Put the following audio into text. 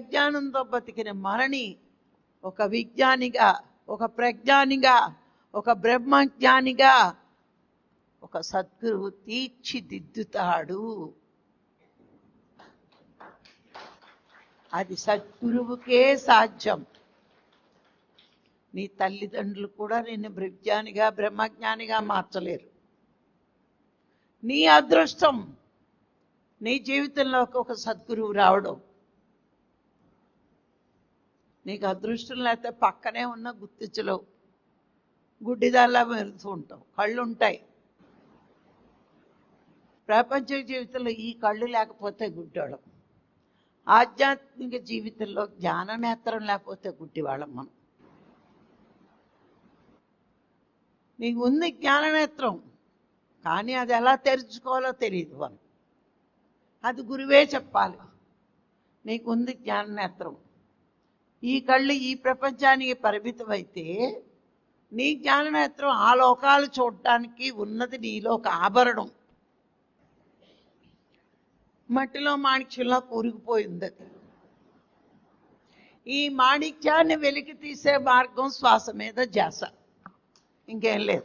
విజ్ఞానంతో బతికిన మరణి ఒక విజ్ఞానిగా ఒక ప్రజ్ఞానిగా ఒక బ్రహ్మజ్ఞానిగా ఒక సద్గురువు తీర్చిదిద్దుతాడు. అది సద్గురువుకే సాధ్యం. నీ తల్లిదండ్రులు కూడా నిన్ను బ్రహ్జ్ఞానిగా బ్రహ్మజ్ఞానిగా మార్చలేరు. నీ అదృష్టం నీ జీవితంలోకి ఒక సద్గురువు రావడం నీకు అదృష్టం లేకపోతే పక్కనే ఉన్న గుర్తించలేవు. గుడ్డిదాల్లా మెరుతూ ఉంటావు. కళ్ళు ఉంటాయి ప్రపంచ జీవితంలో ఈ కళ్ళు లేకపోతే గుడ్డోళం ఆధ్యాత్మిక జీవితంలో జ్ఞాననేత్రం లేకపోతే గుడ్డివాళ్ళం మనం. నీకు ఉంది జ్ఞాననేత్రం కానీ అది ఎలా తెరుచుకోవాలో తెలియదు మనం. అది గురువే చెప్పాలి. నీకుంది జ్ఞాననేత్రం ఈ కళ్ళు ఈ ప్రపంచానికి పరిమితమైతే నీ జ్ఞాననేత్రం ఆ లోకాలు చూడటానికి ఉన్నది నీలో ఒక ఆభరణం. మట్టిలో మాణిక్యంలో కూరుకుపోయింది అది. ఈ మాణిక్యాన్ని వెలికి తీసే మార్గం శ్వాస మీద జాస ఇంకేం లేదు.